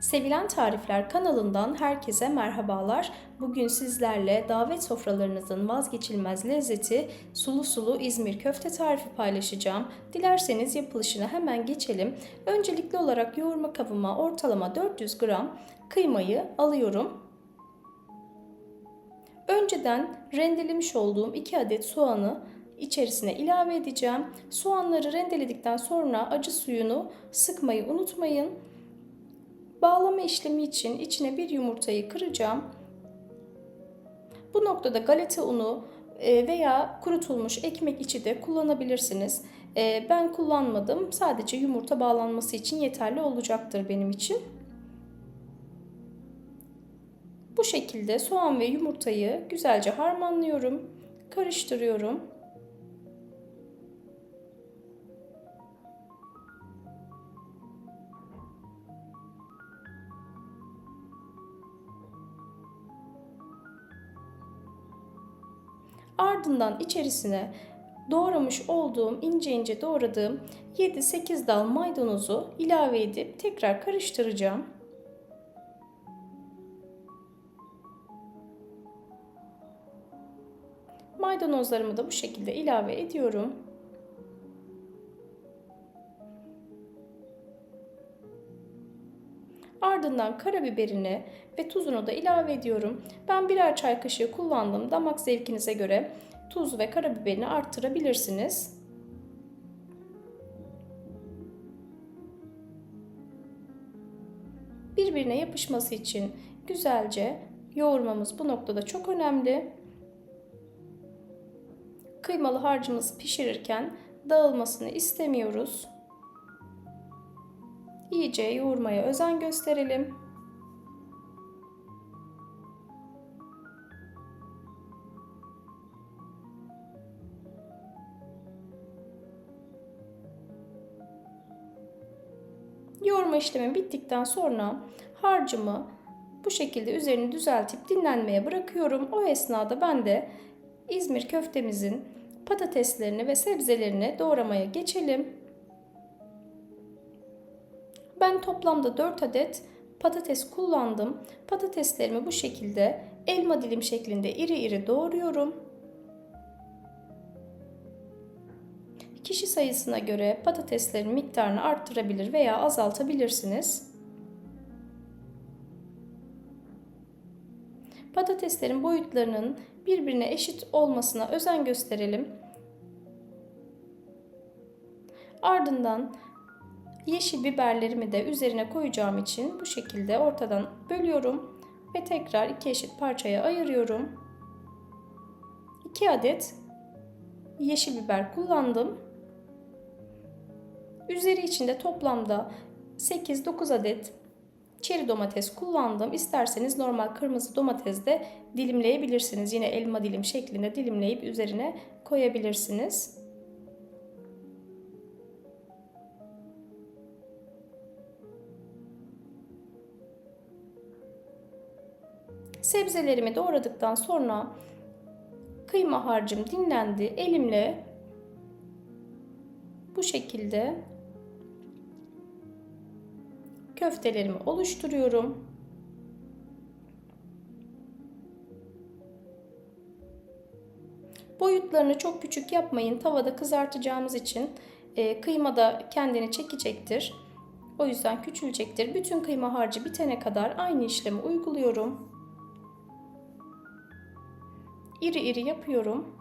Sevilen Tarifler kanalından herkese merhabalar. Bugün sizlerle davet sofralarınızın vazgeçilmez lezzeti sulu sulu İzmir köfte tarifi paylaşacağım. Dilerseniz yapılışına hemen geçelim. Öncelikli olarak yoğurma kabıma ortalama 400 gram kıymayı alıyorum. Önceden rendelemiş olduğum 2 adet soğanı içerisine ilave edeceğim. Soğanları rendeledikten sonra acı suyunu sıkmayı unutmayın. Bağlama işlemi için içine bir yumurtayı kıracağım. Bu noktada galeta unu e, veya kurutulmuş ekmek içi de kullanabilirsiniz. E, ben kullanmadım. Sadece yumurta bağlanması için yeterli olacaktır benim için. Bu şekilde soğan ve yumurtayı güzelce harmanlıyorum. Karıştırıyorum. Ardından içerisine doğramış olduğum ince ince doğradığım 7-8 dal maydanozu ilave edip tekrar karıştıracağım. Maydanozlarımı da bu şekilde ilave ediyorum. Ardından karabiberini ve tuzunu da ilave ediyorum. Ben birer çay kaşığı kullandım. Damak zevkinize göre tuz ve karabiberini arttırabilirsiniz. Birbirine yapışması için güzelce yoğurmamız bu noktada çok önemli. Kıymalı harcımızı pişirirken dağılmasını istemiyoruz. İyice yoğurmaya özen gösterelim. Yoğurma işlemi bittikten sonra harcımı bu şekilde üzerini düzeltip dinlenmeye bırakıyorum. O esnada ben de İzmir köftemizin patateslerini ve sebzelerini doğramaya geçelim. Ben toplamda 4 adet patates kullandım. Patateslerimi bu şekilde elma dilim şeklinde iri iri doğruyorum. Kişi sayısına göre patateslerin miktarını arttırabilir veya azaltabilirsiniz. Patateslerin boyutlarının birbirine eşit olmasına özen gösterelim. Ardından yeşil biberlerimi de üzerine koyacağım için bu şekilde ortadan bölüyorum ve tekrar iki eşit parçaya ayırıyorum. 2 adet yeşil biber kullandım. Üzeri içinde toplamda 8-9 adet çeri domates kullandım. İsterseniz normal kırmızı domates de dilimleyebilirsiniz. Yine elma dilim şeklinde dilimleyip üzerine koyabilirsiniz. Sebzelerimi doğradıktan sonra kıyma harcım dinlendi. Elimle bu şekilde köftelerimi oluşturuyorum. Boyutlarını çok küçük yapmayın. Tavada kızartacağımız için e, kıyma da kendini çekecektir. O yüzden küçülecektir. Bütün kıyma harcı bitene kadar aynı işlemi uyguluyorum. İri iri yapıyorum.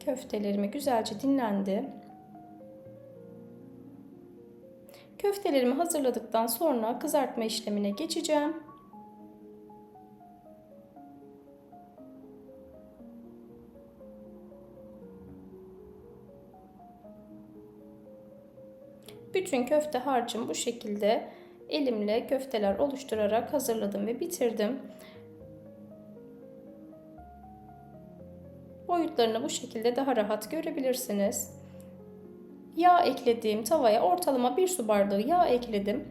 Köftelerimi güzelce dinlendi. Köftelerimi hazırladıktan sonra kızartma işlemine geçeceğim. Bütün köfte harcım bu şekilde elimle köfteler oluşturarak hazırladım ve bitirdim. Boyutlarını bu şekilde daha rahat görebilirsiniz. Yağ eklediğim tavaya ortalama bir su bardağı yağ ekledim.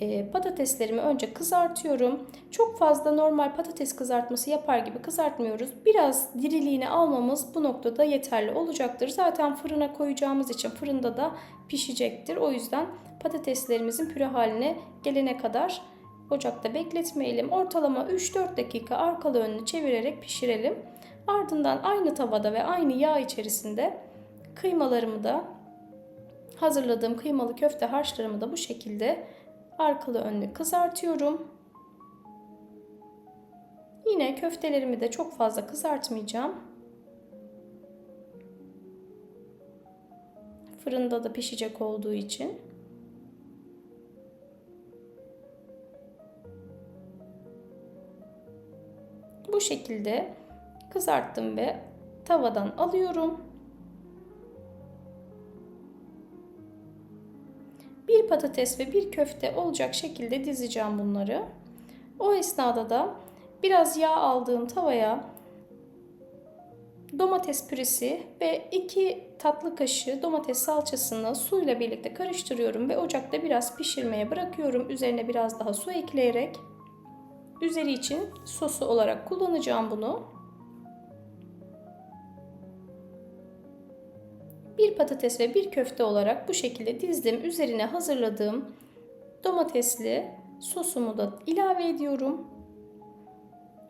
e, patateslerimi önce kızartıyorum. Çok fazla normal patates kızartması yapar gibi kızartmıyoruz. Biraz diriliğini almamız bu noktada yeterli olacaktır. Zaten fırına koyacağımız için fırında da pişecektir. O yüzden patateslerimizin püre haline gelene kadar ocakta bekletmeyelim. Ortalama 3-4 dakika arkalı önlü çevirerek pişirelim. Ardından aynı tavada ve aynı yağ içerisinde kıymalarımı da hazırladığım kıymalı köfte harçlarımı da bu şekilde arkalı önlü kızartıyorum. Yine köftelerimi de çok fazla kızartmayacağım. Fırında da pişecek olduğu için. Bu şekilde kızarttım ve tavadan alıyorum. Bir patates ve bir köfte olacak şekilde dizeceğim bunları. O esnada da biraz yağ aldığım tavaya domates püresi ve 2 tatlı kaşığı domates salçasını suyla birlikte karıştırıyorum ve ocakta biraz pişirmeye bırakıyorum. Üzerine biraz daha su ekleyerek üzeri için sosu olarak kullanacağım bunu. Bir patates ve bir köfte olarak bu şekilde dizdim. Üzerine hazırladığım domatesli sosumu da ilave ediyorum.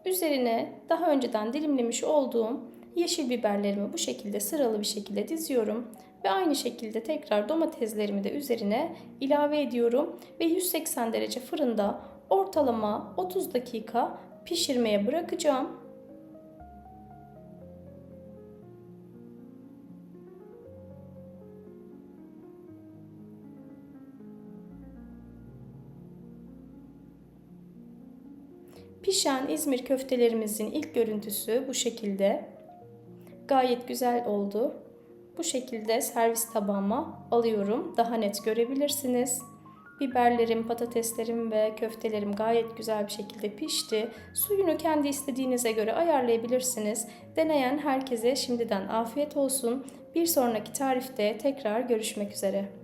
Üzerine daha önceden dilimlemiş olduğum yeşil biberlerimi bu şekilde sıralı bir şekilde diziyorum. Ve aynı şekilde tekrar domateslerimi de üzerine ilave ediyorum. Ve 180 derece fırında ortalama 30 dakika pişirmeye bırakacağım. Pişen İzmir köftelerimizin ilk görüntüsü bu şekilde. Gayet güzel oldu. Bu şekilde servis tabağıma alıyorum. Daha net görebilirsiniz. Biberlerim, patateslerim ve köftelerim gayet güzel bir şekilde pişti. Suyunu kendi istediğinize göre ayarlayabilirsiniz. Deneyen herkese şimdiden afiyet olsun. Bir sonraki tarifte tekrar görüşmek üzere.